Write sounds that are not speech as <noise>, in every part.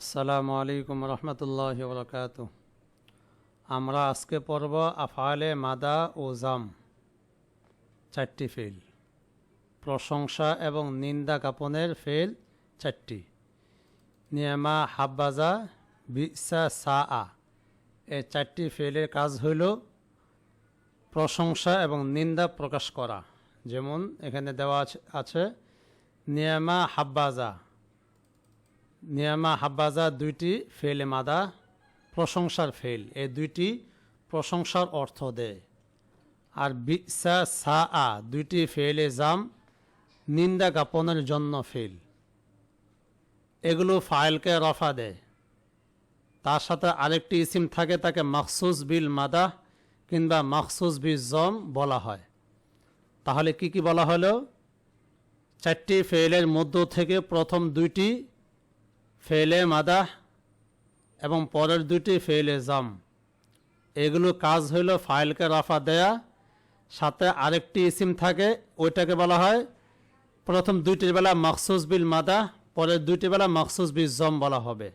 আসসালামু আলাইকুম রহমতুল্লাহ বরকাত আমরা আজকে পড়ব আফালে মাদা ও জাম, চারটি ফেল। প্রশংসা এবং নিন্দা জ্ঞাপনের ফেল চারটি। নিয়ামা হাব্বাজা বিসা সা আ এই চারটি ফেলের কাজ হইল প্রশংসা এবং নিন্দা প্রকাশ করা। যেমন এখানে দেওয়া আছে নিয়ামা হাব্বাজা নিয়ামা হাব্বাজা দুইটি ফেলে মাদা, প্রশংসার ফেল। এই দুইটি প্রশংসার অর্থ দেয়। আর বিসা সা আ দুইটি ফেলে জাম, নিন্দা জ্ঞাপনের জন্য ফেল। এগুলো ফাইলকে রফা দেয়। তার সাথে আরেকটি ইসিম থাকে, তাকে মাখসুস বিল মাদা কিংবা মাখসুস বিল জম বলা হয়। তাহলে কি কি বলা হলো? চারটি ফেলের মধ্য থেকে প্রথম দুইটি ফেলে মাদাহ এবং পরের দুটি ফেলে জাম। এগুলো কাজ হইল ফাইলকে রাফা দেয়া, সাথে আরেকটি ইসিম থাকে, ওইটাকে বলা হয় প্রথম দুইটির বেলা মাকসুস বিল মাদা, পরের দুইটি বেলা মাকসুস বিল জম বলা হবে।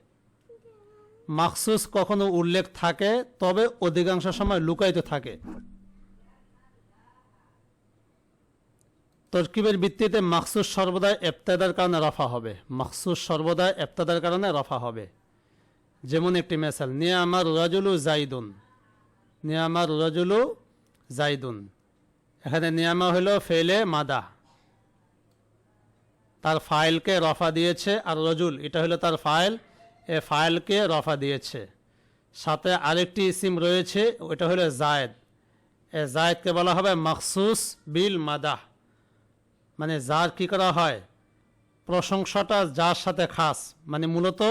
মাকসুস কখনো উল্লেখ থাকে, তবে অধিকাংশ সময় লুকায়িত থাকে। তরকিবের ভিত্তিতে মাকসুস সর্বদাই এফতাদার কারণে রফা হবে। মাকসুস সর্বদাই এফতাদার কারণে রফা হবে। যেমন একটি মেসাল, নিয়ামার রাজুলু জাইদুন নিয়ামার রাজুলু জাইদুন এখানে নিয়ামা হলো ফেলে মাদা। তার ফাইলকে রফা দিয়েছে আর রজুল, এটা হলো তার ফাইল। এ ফাইলকে রফা দিয়েছে। সাথে আরেকটি ইসিম রয়েছে, ওটা হলো জায়দ এ জায়দকে বলা হবে মাকসুস বিল মাদাহ মানে যার কি করা হয়, প্রশংসাটা যার সাথে খাস মানে মূলত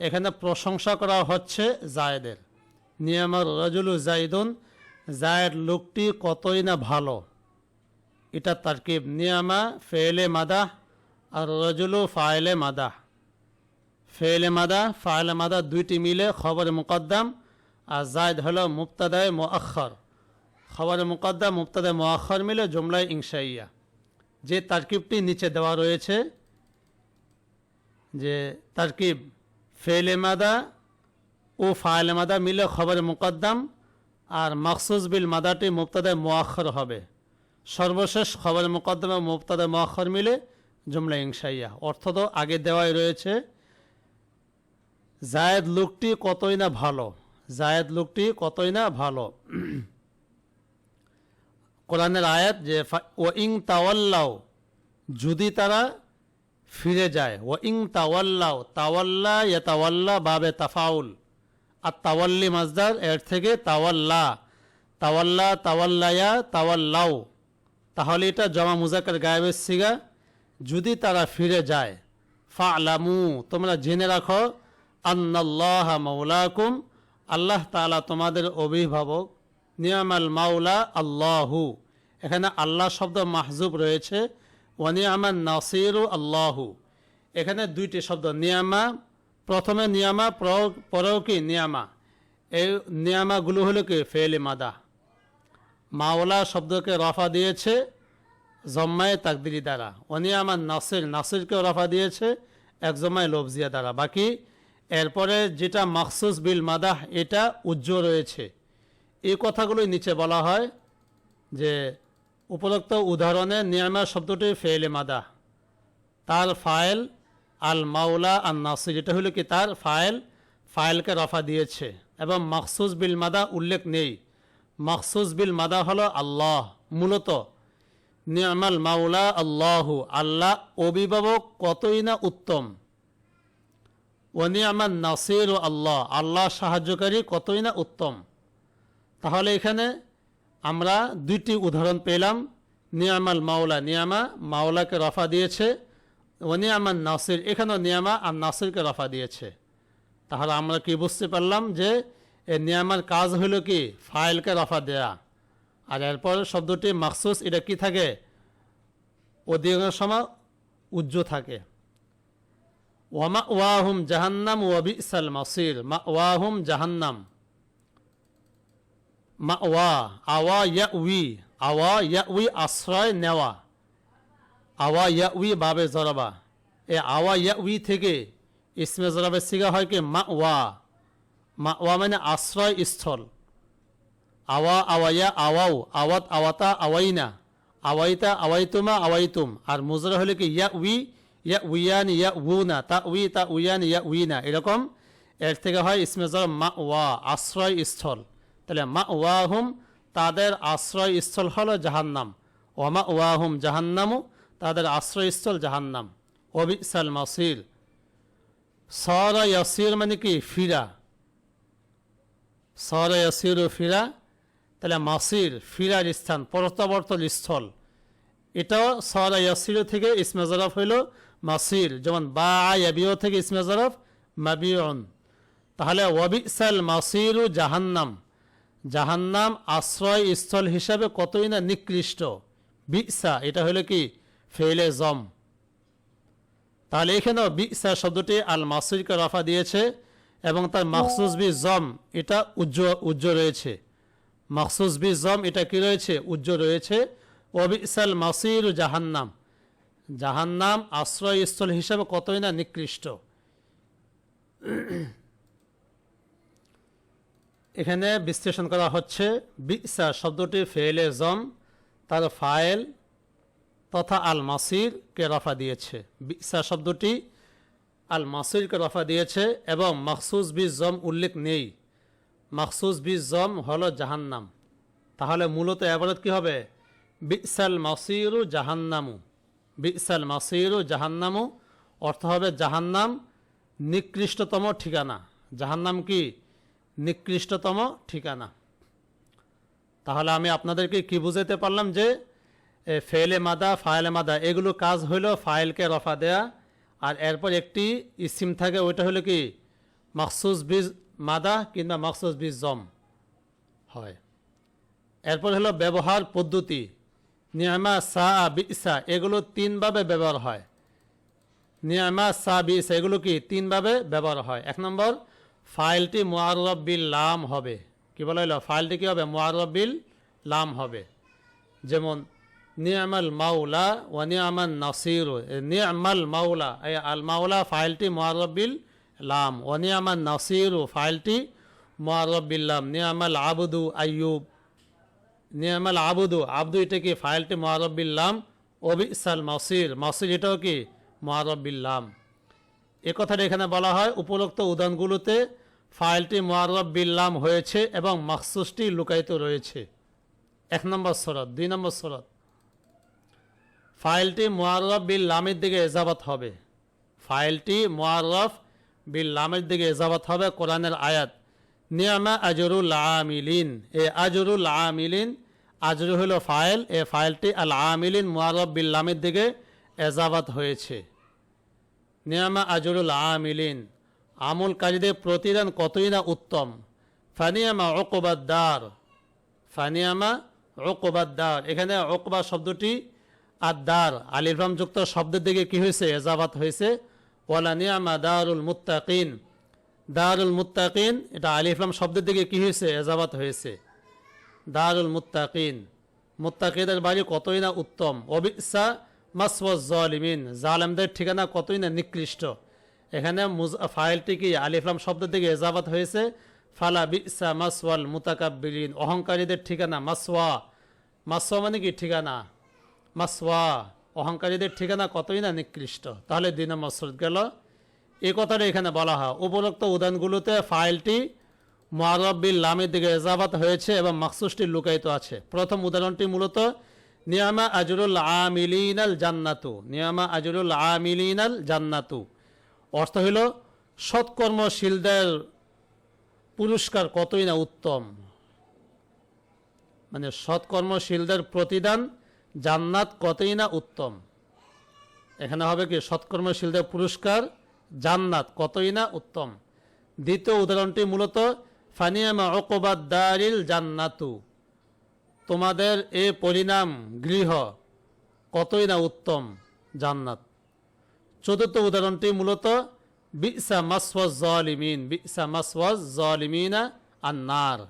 এখানে প্রশংসা করা হচ্ছে জায়েদের। নিয়ামর রজুলু জাইদুন জায়েদ লোকটি কতই না ভালো, এটা তারকিব। নিয়ামা ফেলে মাদাহ আর রজুলু ফায়েলে মাদাহ ফেলে মাদা ফায়েলে মাদা দুইটি মিলে খবরে মুকদ্দাম, আর জায়দ হলো মুক্তাদায় মোয়াক্ষর খবরে মুকদ্দাম মুক্তাদায় মোয়াক্ষর মিলে জুমলায় ইংশাইয়া। যে তারকিবটি নিচে দেওয়া রয়েছে, যে তারকিব ফেলে মাদা ও ফায়েলে মাদা মিলে খবরে মুকদ্দাম আর মখসুস বিল মাদাটি মুক্তাদায় মোয়াক্ষর হবে। সর্বশেষ খবরে মুকদ্দমে মুক্তাদায় মোয়াক্ষর মিলে জুমলা ইংশাইয়া। অর্থ তো আগে দেওয়াই রয়েছে। জায়েদ লোকটি কতই না ভালো, জায়েদ লোকটি কতই না ভালো। কোরআনের আয়াত যে ও ইং তাওয়াল্লাও যদি তারা ফিরে যায়, ও ইং তাওয়াল্লাও তাওয়াল্লা ইয়া তাওয়াল্লা বাবে তাফাউল আর তাওয়াল্লি মাজদার এর থেকে তাওয়াল্লা তাওয়াল্লা তাওয়াল্লায়া তাওয়াল্লাও তাহলে এটা জমা মুজাকের গায়েবের সিগা, যদি তারা ফিরে যায় ফা আলামু তোমরা জেনে রাখো, আন্নাল্লাহ মৌলাকুম আল্লাহ তাআলা তোমাদের অভিভাবক। নিয়ামাল মাওলা আল্লাহু। এখানে আল্লাহ শব্দ মাহজুব রয়েছে। ওয়ানিয়ামান নাসিরু আল্লাহু। এখানে দুইটি শব্দ, নিয়ামা, প্রথমে নিয়ামা প্র- পরেও কি নিয়ামা? এই নিয়ামাগুলো হলো কি? ফেলে মাদা। মাওলা শব্দকে রফা দিয়েছে জম্মায় তাকদিরি দ্বারা। অনিয়ামান নাসির, নাসিরকেও রফা দিয়েছে এক জম্মায় লফজিয়া দ্বারা। বাকি এরপরে যেটা মাকসুস বিল মাদাহ, এটা উজ্জ্বল রয়েছে। এই কথাগুলোই নিচে বলা হয় যে উপরোক্ত উদাহরণে নিয়ামা শব্দটি ফেলে মাদা। তার ফাইল আল মাওলা আল নাসির এটা হলো কি তার ফাইল, ফাইলকে রফা দিয়েছে। এবং মাকসুস বিল মাদা উল্লেখ নেই। মাকসুস বিল মাদা হলো আল্লাহ, মূলত নিয়ামাল মাওলা আল্লাহু, আল্লাহ অভিভাবক কতই না উত্তম। ওনিয়ামান নাসির ও আল্লাহ আল্লাহ সাহায্যকারী কতই না উত্তম। তাহলে এখানে আমরা দুইটি উদাহরণ পেলাম। নিয়ামাল মাওলা, নিয়ামা, মাওলাকে রফা দিয়েছে ওনিয়ামান নাসির। এখানেও নিয়ামা আর নাসিরকে রফা দিয়েছে। তাহলে আমরা কি বুঝতে পারলাম যে এ নিয়ামার কাজ হলো কি? ফাইলকে রফা দেয়া। আর এরপর শব্দটি মাকসুস এটা কি থাকে? অধিকাংশ সময় উজ্জ্ব থাকে। ওয়ামা ওয়াহুম জাহান্নাম ওয়াবি ইসাল মাসির। মা ওয়াহুম জাহান্নাম। মা ওয়া আওয়া ইয়া উই আওয়া ইয়া উই আশ্রয় নেওয়া আওয়া ইয়া উই বাবে জরাবা এ আওয়া ইয়া উই থেকে ইসমে জরাবের সিগা হয় কি মা ওয়া মা ওয়া মানে আশ্রয় স্থল আওয়া আওয়াইয়া আওয়াও আওয়াত আওয়াতা আওয়াইনা আওয়াইতা আওয়াইতুমা আওয়াইতুম আর মুজরা হলে কি ইয়া উই ইয়া উইয়ান ইয়া উনা তা উই তা উইয়ান ইয়া উইনা এরকম এর থেকে হয় ইসমে জরাব মা ওয়া আশ্রয় স্থল তাহলে মা ওয়া হুম তাদের আশ্রয় স্থল হলো জাহান্নাম। ওমা ওয়া হুম জাহান্নামু তাদের আশ্রয়স্থল জাহান্নাম। অবিসাল মাসির। সরা ইয়াসির মানে কি? ফিরা। সরা ইয়াসির ও ফিরা। তাহলে মাসির, ফিরার স্থান, প্রত্যাবর্তন স্থল। এটাও সরা ইয়াসির থেকে ইসমে জরফ হইল মাসির। যেমন বা ইয়াবিও থেকে ইসমে জরফ মাবিউন। তাহলে ওয়াবিসাল মাসিরু জাহান্নাম। জাহান্নাম আশ্রয় স্থল হিসাবে কতই না নিকৃষ্ট। বিসা, এটা হলো কি? ফেলে জম। তাহলে এখানেও বিসা শব্দটি আল মাসুরকে রফা দিয়েছে এবং তার মাকসুস বি জম, এটা উজ্জ্ব উজ্জ্ব রয়েছে। মাকসুস বি জম, এটা কি রয়েছে? উজ্জ্ব রয়েছে। ওবিসাল মাসির জাহান্নাম। জাহান্নাম আশ্রয়স্থল হিসাবে কতই না নিকৃষ্ট। এখানে বিশ্লেষণ করা হচ্ছে, বিসা শব্দটি ফেলে জম, তার ফাইল তথা আল মাসির কে রফা দিয়েছে। বিসা শব্দটি আল মাসিরকে রফা দিয়েছে এবং মখসুস বি জম উল্লেখ নেই। মখসুস বি জম হলো জাহান্নাম। তাহলে মূলত এবারত কি হবে? বিসাল মাসিরু জাহান্নামু। বিসাল মাসিরু জাহান্নামু অর্থ হবে জাহান্নাম নিকৃষ্টতম ঠিকানা। জাহান্নাম কি? নিকৃষ্টতম ঠিকানা। তাহলে আমি আপনাদেরকে কি বুঝাতে পারলাম যে ফেলে মাদা, ফাইলে মাদা, এগুলো কাজ হইল ফাইলকে রফা দেয়া, আর এরপর একটি ইসিম থাকে, ওইটা হলো কি? মখসুস বীজ মাদা কিংবা মখসুস বীজ জম হয়। এরপর হলো ব্যবহার পদ্ধতি। নিয়মা সা বিসা, এগুলো তিনভাবে ব্যবহার হয়। নিয়মা সা বিসা, এগুলো কি? তিনভাবে ব্যবহার হয়। এক নম্বর ফাইলটি মোয়ারবিল লাম হবে। কি বলা হলো? ফাইলটি কি হবে? মোয়ারবিল লাম হবে। যেমন, নিয়ামাল মাওলা ও নিয়ামান নাসির। নিয়ামাল মাওলা, এই আল মাওলা ফাইলটি মোয়ারবিল লাম। ও নিয়ামান নাসির ফাইলটি মোয়ারবিল লাম। নিয়ামাল আবুদু আইয়ুব, নিয়ামাল আবুদু, আবদু এটা কি? ফাইলটি মোয়ারবিল্লাম অবিসাল মাসির মাসির এটাও কি? মোয়ারবিল্লাম এ কথাটা এখানে বলা হয় উপরোক্ত উদাহরণগুলোতে ফাইলটি মোয়ারবিল্লাম হয়েছে এবং মাকসুসটি লুকায়িত রয়েছে। এক নম্বর শরৎ দুই নম্বর শরৎ ফাইলটি মোয়ারফ বিল লামের দিকে এজাবাত হবে। ফাইলটি মোয়ারফ বিল লামের দিকে এজাবাত হবে কোরআনের আয়াত। নিয়ামা আজরুল আমিলিন, এ আজরুল আমিলিন, আজরু হলো ফাইল, এ ফাইলটি আল আমিলিন মোয়ারফ বিল লামের দিকে এজাবাত হয়েছে। নিয়ামা আজরুল আমিলিন আমলকারীদের প্রতিদান কতই না উত্তম। ফানিয়ামা ওকবাদ্দার ফানিয়ামা ওকবাদ্দার এখানে ওকবা শব্দটি আদার আলিফাম যুক্ত শব্দের দিকে কি হয়েছে? এজাবাত হয়েছে। ওয়ালা নিয়ামা দারুল মুত্তাকিন। দারুল মুত্তাকিন, এটা আলিফলাম শব্দের দিকে কি হয়েছে? এজাবাত হয়েছে। দারুল মুত্তাকিন। মুত্তাকিদের বাড়ি কতই না উত্তম। অবিসা মাসওয়াজ জালিমিন জালেমদের ঠিকানা কতই না নিকৃষ্ট। এখানে মুজ- ফাইলটি কি আলিফলাম শব্দের দিকে এজাবাত হয়েছে? ফালা বিসা মাসওয়াল মুতাকাব্বিরিন। অহংকারীদের ঠিকানা মাসওয়া। মাসওয়া মানে কি ঠিকানা? মাসওয়া। অহংকারীদের ঠিকানা কতই না নিকৃষ্ট? তাহলে দুই নম্বর সুরত গেল। এ কথাটা এখানে বলা হয়। উপরোক্ত উদাহরণগুলোতে ফাইলটি মোয়ারবিল লামের দিকে এজাবাত হয়েছে এবং মাকসুসটি লুকায়িত আছে। প্রথম উদাহরণটি মূলত, নিয়ামা আজরুল আমিলিনাল জান্নাতু। নিয়ামা আজরুল আমিলিনাল জান্নাতু। অর্থ হইল সৎকর্মশীলদের পুরস্কার কতই না উত্তম। মানে সৎকর্মশীলদের প্রতিদান জান্নাত কতই না উত্তম। এখানে হবে কি, সৎকর্মশীলদের পুরস্কার জান্নাত কতই না উত্তম। দ্বিতীয় উদাহরণটি মূলত ফানিয়ামা অকবাদ্দারিল জান্নাতু। তোমাদের এ পরিণাম গৃহ কতই না উত্তম জান্নাত। চতুর্থ উদাহরণটি মূলত, বিসা মাসওয়াজ জলিমিন বিসা মাসওয়াজ জলিমিনা আন্নার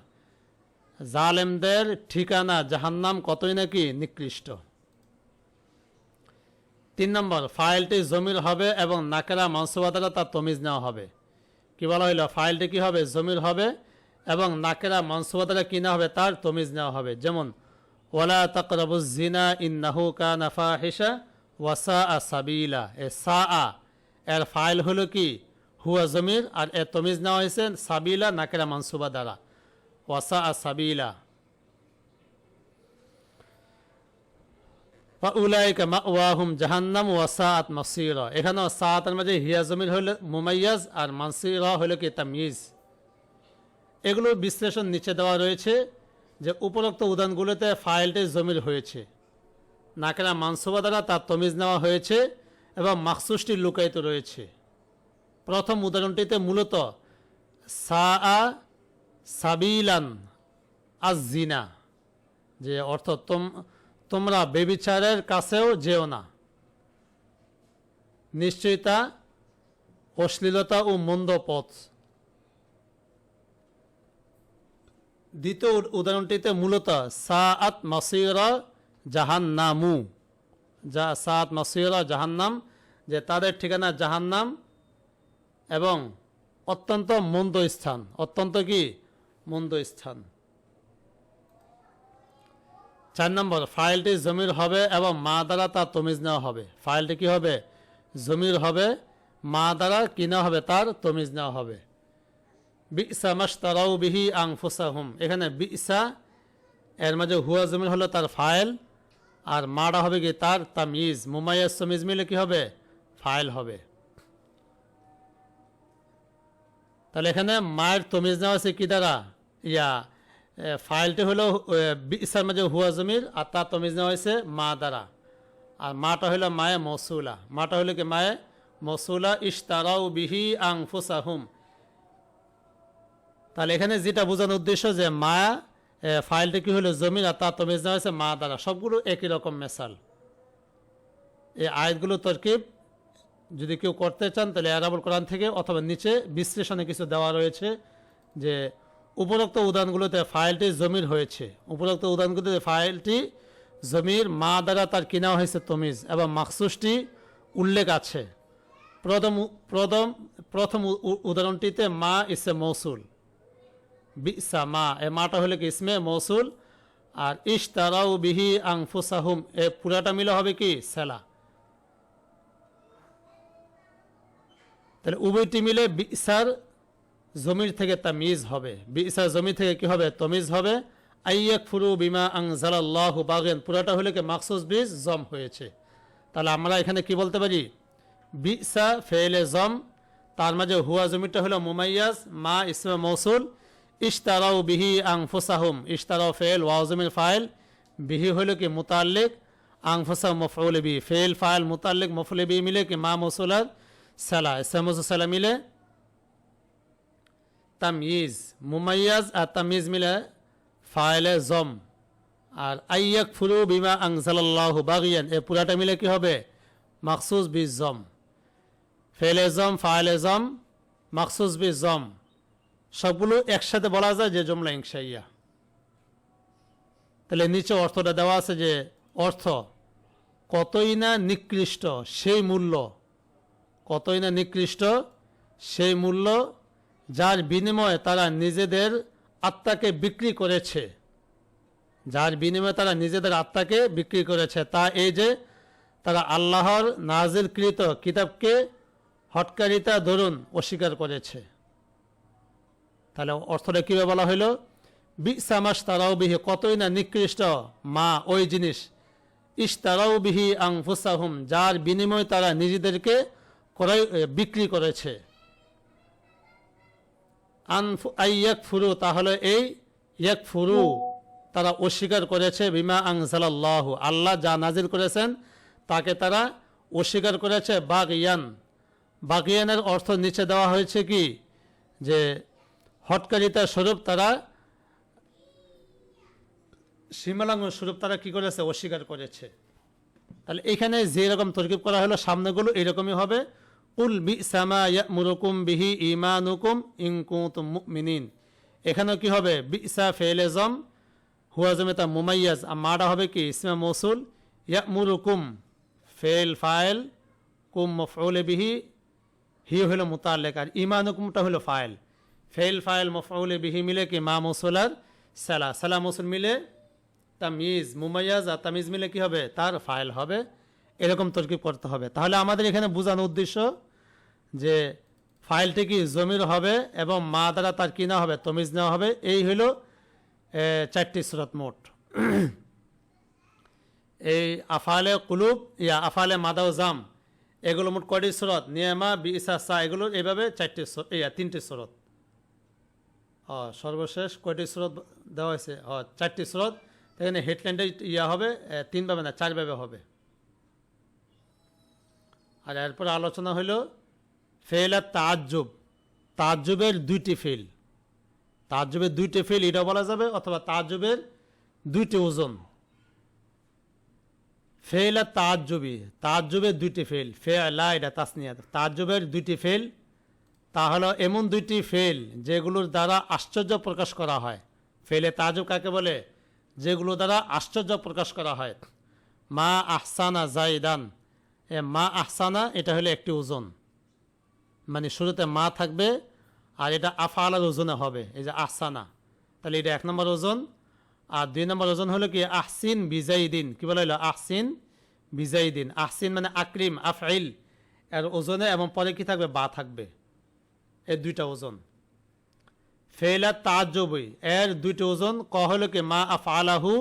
জালেমদের ঠিকানা জাহান্নাম কতই নাকি নিকৃষ্ট তিন নম্বর, ফাইলটি জমির হবে এবং নাকেরা মানসুবা দ্বারা তার তমিজ নেওয়া হবে কি বলা হইল? ফাইলটি কি হবে? জমির হবে এবং নাকেরা মানসুবা দ্বারা কি নেওয়া হবে? তার তমিজ নেওয়া হবে যেমন, ওয়ালা তাকরাবুজ জিনা ইন্নাহু কানা ফাহিশা ওয়াসা আ সাবিলা, এ সা আ এর ফাইল হলো কি? হুয়া জমির, আর এর তমিজ নেওয়া হয়েছে সাবিলা, নাকেরা মানসুবা দ্বারা। ওয়াসা আ সাবিলা উলাইকা মাওয়াহুম জাহান্নাম ওয়া সাআত মাসিরা। এখানেও সাআতের মাঝে হিয়া জমির হইল মুমাইয়াজ, আর মাসিরা হইল কি? তামিজ এগুলো বিশ্লেষণ নিচে দেওয়া রয়েছে যে উপরোক্ত উদাহরণগুলোতে ফাইলটি জমির হয়েছে। নাকেরা মানসুবা দ্বারা তার তমিজ নেওয়া হয়েছে এবং মাকসুসটি লুকায়িত রয়েছে। প্রথম উদাহরণটিতে মূলত সা আ সাবিলান আজিনা যে অর্থ তোম, তোমরা বেবিচারের কাছেও যেও না। নিশ্চয়তা, অশ্লীলতা ও মন্দ পথ। দ্বিতীয় উদাহরণটিতে মূলত সা আত মাসিরা জাহান্নামু। যা সাত মাসিরা জাহান্নাম, যে তাদের ঠিকানা জাহান্নাম এবং অত্যন্ত মন্দ স্থান। অত্যন্ত কি? মন্দ স্থান। চার নম্বর, ফাইলটি জমির হবে এবং মা দ্বারা তার তমিজ নেওয়া হবে। ফাইলটি কি হবে? জমির হবে, মা দ্বারা কি নেওয়া হবে, তার তমিজ নেওয়া হবে। বিসা মাস্তারাউ বিহি আং ফুসাহুম এখানে বিসা, এর মাঝে হুয়া জমির হলো তার ফাইল। আর মাটা হবে কি তার তামিজ মুমাইয়াস তমিজ মিলে কি হবে? ফাইল হবে। তাহলে এখানে মায়ের তমিজ নেওয়া আছে কি দ্বারা? ইয়া ফাইলটি হলো এ, বিসার মাঝে হুয়া জমির আর তার তমিজ নেওয়া হয়েছে মা দ্বারা। আর মাটা হলো মায়ে মসুলা। মাটা হলো কি মায়ে মসুলা? ইশতারাউ বিহি আং ফুসাহুম তাহলে এখানে যেটা বোঝানোর উদ্দেশ্য যে মায়া এ, ফাইলটি কি হলো? জমির আর তার তমিজ নেওয়া হয়েছে মা দ্বারা। সবগুলো একই রকম মেশাল। এই আয়াতগুলো তরকিব, যদি কেউ করতে চান, তাহলে আরাবুল কোরআন থেকে অথবা নিচে বিশ্লেষণে কিছু দেওয়া রয়েছে যে উপরোক্ত উদাহরণগুলোতে ফাইলটি জমির হয়েছে। উপরোক্ত উদাহরণগুলোতে ফাইলটি জমির মা দ্বারা তার কিনা হয়েছে তমিজ এবং মাকসুসটি উল্লেখ আছে। প্রথম প্রথম প্রথম উদাহরণটিতে মা ইসে মৌসুল। বিসা মা, এ মাটা হলে কি? ইসমে মৌসুল। আর ইশ তারাউ বিহি আং ফুসাহুম এ পুরাটা মিলে হবে কি? সেলা। তাহলে উভয়টি মিলে বিসার জমির থেকে তামিজ হবে। বিসার জমি থেকে কি হবে? তমিজ হবে। আইয়াক ফুরু বিমা আং জালাল্লাহু বাগেন, পুরাটা হলে কি? মাকসুস বীজ জম হয়েছে। তাহলে আমরা এখানে কি বলতে পারি? বিসা ফেলে জম, তার মাঝে হুয়া জমিটা হলো মুমাইয়াজ, মা ইসমে মৌসুল ইশতারাও বিহি আং ফুসাহুম ইশতারাও ফেল ওয়াও জমির ফাইল। বিহি হলো কি মুতাল্লিক। আং ফুসা মফউল বি ফেল, ফাইল, মুতাল্লিক মফুল বি মিলে কি মা মৌসুলার সালা ইসমুজ সালা মিলে তামিজ মুমাইয়াজ আর তামিজ মিলে ফাইলে জম। আর আইয়াক ফুরু বিমা আংসাল্লাহ বাগিয়ান। এ পুরাটা মিলে কি হবে? মাকসুস বি জম। ফেলে জম, ফাইলে জম মাকসুস বি জম। সবগুলো একসাথে বলা যায় যে জমলা ইংসাইয়া তাহলে নিচে অর্থটা দেওয়া আছে যে অর্থ কতই না নিকৃষ্ট সেই মূল্য, কতই না নিকৃষ্ট সেই মূল্য যার বিনিময়ে তারা নিজেদের আত্মাকে বিক্রি করেছে। যার বিনিময়ে তারা নিজেদের আত্মাকে বিক্রি করেছে, তা এই যে তারা আল্লাহর নাজিলকৃত কিতাবকে হটকারিতা ধরুন অস্বীকার করেছে। তাহলে অর্থটা কীভাবে বলা হইল? বিসামাস তারাও বিহি, কতই না নিকৃষ্ট মা ওই জিনিস। ইশতারাও বিহি আং ফুসাহুম যার বিনিময়ে তারা নিজেদেরকে বিক্রি করেছে। আনফু আইয়াক ফুরু তাহলে এই ইয়াক ফুরু তারা অস্বীকার করেছে, বিমা আংসালাল্লাহ আল্লাহ যা নাজির করেছেন তাকে তারা অস্বীকার করেছে। বাগিয়ান, বাগিয়ানের অর্থ নিচে দেওয়া হয়েছে কি? যে হটকারিতা স্বরূপ তারা সীমালঙ্ঘন স্বরূপ তারা কি করেছে? অস্বীকার করেছে। তাহলে এখানে যে রকম তরকিব করা হলো, সামনেগুলো এরকমই হবে। উল বি সামা মুরুকুম বিহি ইমানুকুম ইনকুতুম মুমিনিন। এখানেও কি হবে? বিসা ফেলেজম হুয়াজমে তা মুমাইয়াজ। আর মাডা হবে কি? ইসমা মৌসুল ইয়া মুরুকুম ফেল ফাইল, কুম মফউলে বিহি হি হলো মুতাল্লেক। আর ইমানুকুমটা হলো ফাইল। ফেল ফাইল মফউলে বিহি মিলে কি মা মুসলার সালা সালা মুসুল মিলে তামিজ, মুমাইয়াজ আর তামিজ মিলে কি হবে? তার ফাইল হবে। এরকম তরকিব করতে হবে। তাহলে আমাদের এখানে বোঝানোর উদ্দেশ্য যে ফাইলটি কি জমির হবে এবং মা দ্বারা তার কিনা হবে? তমিজ নেওয়া হবে। এই হলো চারটি সুরত মোট। এই আফালে কুলুব, ইয়া আফালে মাদাও জাম, এগুলো মোট কয়টি সুরত? নিয়ামা বি ইসা সা এগুলো এইভাবে চারটি ইয়া, তিনটি সুরত। সর্বশেষ কয়টি স্রোত দেওয়া হয়েছে? ও, চারটি স্রোত। এখানে হেডলাইনটা ইয়া হবে তিনভাবে না চারভাবে হবে। আর এরপর আলোচনা হলো ফেল আর তাজ্জুব। তাজ্জুবের দুইটি ফেল। তাজ্জুবের দুইটি ফেল এটা বলা যাবে, অথবা তাজ্জুবের দুইটি ওজন। ফেল আর তাজ্জুবি। তাজ্জুবের দুইটি ফেল। ফে লা এটা তাসনিয়া তাজ্জুবের দুইটি ফেল তা হলো এমন দুইটি ফেল যেগুলোর দ্বারা আশ্চর্য প্রকাশ করা হয়। ফেলে তাজু কাকে বলে? যেগুলো দ্বারা আশ্চর্য প্রকাশ করা হয়। মা আহসানা জাইদান এ মা আহসানা, এটা হলো একটি ওজন। মানে শুরুতে মা থাকবে আর এটা আফালার ওজনে হবে, এই যে আহসানা। তাহলে এটা এক নম্বর ওজন। আর দুই নম্বর ওজন হলো কি? আহসিন বিজাইদিন। কি বলা হলো? আহসিন বিজাইদিন। আহসিন মানে আকরিম, আফাইল। এর ওজনে এবং পরে কি থাকবে? বা থাকবে। এর দুইটা ওজন। ফেলা তাজবই এর দুইটা ওজন ক হলো কি? মা আফ আলাহু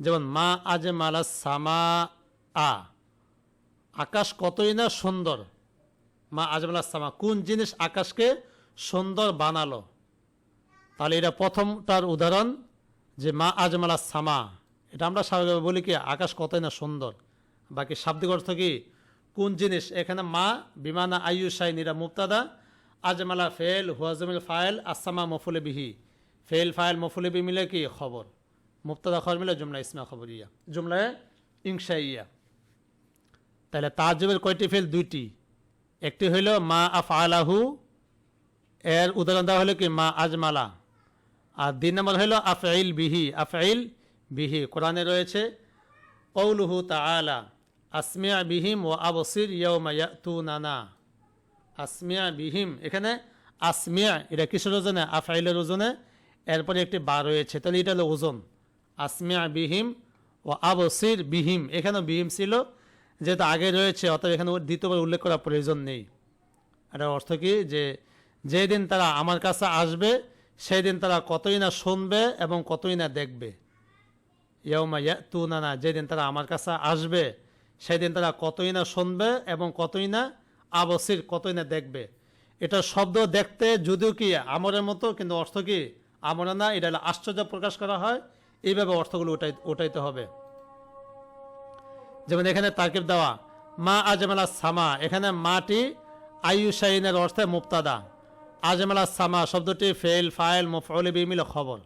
যেমন মা আজ মালা সামা আ আকাশ কতই না সুন্দর। মা আজমালা সামা, কোন জিনিস আকাশকে সুন্দর বানালো? তাহলে এটা প্রথমটার উদাহরণ যে মা আজমালা সামা। এটা আমরা স্বাভাবিকভাবে বলি কি? আকাশ কতই না সুন্দর। বাকি শাব্দিক অর্থ কি? কোন জিনিস? এখানে মা, বিমানা আয়ু শাইন এরা মুক্তাদা আজমালা ফেল হুয়াজমিল ফাইল আসামা মফুলে বিহি। ফেল, ফাইল, মফুলে বি মিলে কি? খবর। মুক্তাদা খবর মিলে জুমলা ইসমা খবর ইয়া জুমলায় ইংশা ইয়া তাহলে তাজবের কয়টি ফেল? দুইটি। একটি হইল, মা আফ আলাহু এর উদাহরণ দেওয়া হলো কি? মা আজমালা। আর দুই নম্বর হইল আফাইল বিহি। আফাইল বিহি। কোরআনে রয়েছে কৌলুহু তাআলা আসমিয়া বিহিম ও আবসির ইয়ৌমা ইয়াতুনানা। আসমিয়া বিহিম। এখানে আসমিয়া, এটা কিসের ওজনে? আফাইলের ওজনে। এরপরে একটি বা রয়েছে। তাহলে এটা হলো ওজন। আসমিয়া বিহিম ও আবসির বিহিম। এখানেও বিহিম ছিল, যেহেতু আগে রয়েছে, অতএব এখানে দ্বিতীয়বার উল্লেখ করার প্রয়োজন নেই। এটার অর্থ কি? যে যেদিন তারা আমার কাছে আসবে সেই দিন তারা কতই না শুনবে এবং কতই না দেখবে। ইয়মা ইয়া তু না না যেদিন তারা আমার কাছে আসবে, সেদিন তারা কতই না শুনবে এবং কতই না আবসির কতই না দেখবে? এটা শব্দ দেখতে যদিও কি আমরের মতো, কিন্তু অর্থ কি? আমরা না, এটা আশ্চর্য প্রকাশ করা হয়। এইভাবে অর্থগুলো ওটাই ওটাইতে হবে। যেমন এখানে তাকিব দেওয়া, মা আজমালা সামা এখানে মাটি আয়ুসাইনের অর্থে মুক্তাদা আজমালা সামা শব্দটি ফেল ফাইল মফলে মিলে খবর।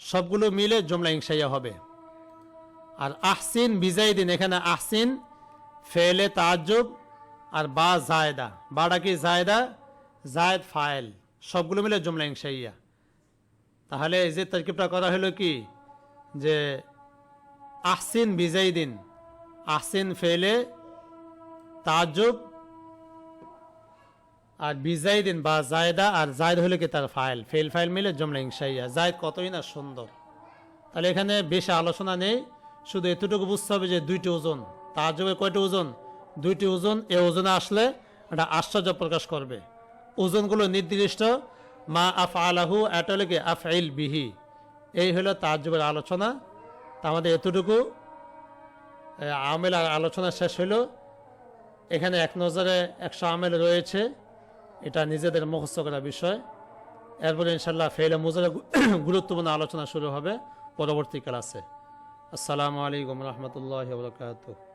সবগুলো মিলে জমলা ইংসাইয়া হবে। আর আহসিন, বিজাইদিন, এখানে আহসিন ফেলে তাজ্জুব আর বা জায়দা। বাটা কি জায়দা? জায়দ ফাইল। সবগুলো মিলে জমলা ইংসাইয়া তাহলে এই যে তরকিবটা করা হলো কি? যে আহসিন বিজাইদিন। আহসিন ফেলে তাজ্জুব আর বিজাইদিন বা জায়দা আর জায়দ হলে কি তার ফাইল। ফেল ফাইল মিলে জমলা ইংসাইয়া জায়দ কতই না সুন্দর। তাহলে এখানে বেশি আলোচনা নেই। শুধু এতটুকু বুঝতে হবে যে দুইটি ওজন। তাজ্জুবের কয়টি ওজন? দুইটি ওজন, এ ওজনে আসলে এটা আশ্চর্য প্রকাশ করবে। ওজনগুলো নির্দিষ্ট, মা আফ আলাহু এটা আফ আফ বিহি। এই হলো তাজ্জুবের আলোচনা। তা আমাদের এতটুকু। আমেল আলোচনা শেষ হলো। এখানে এক নজরে একশো আমেল রয়েছে। এটা নিজেদের মুখস্থ করা বিষয়। এরপরে ইনশাল্লাহ ফেলে মুজারে <coughs> গুরুত্বপূর্ণ আলোচনা শুরু হবে। পরবর্তী ক্লাসে। আসসালামু আলাইকুম রহমতুল্লাহ বরকাত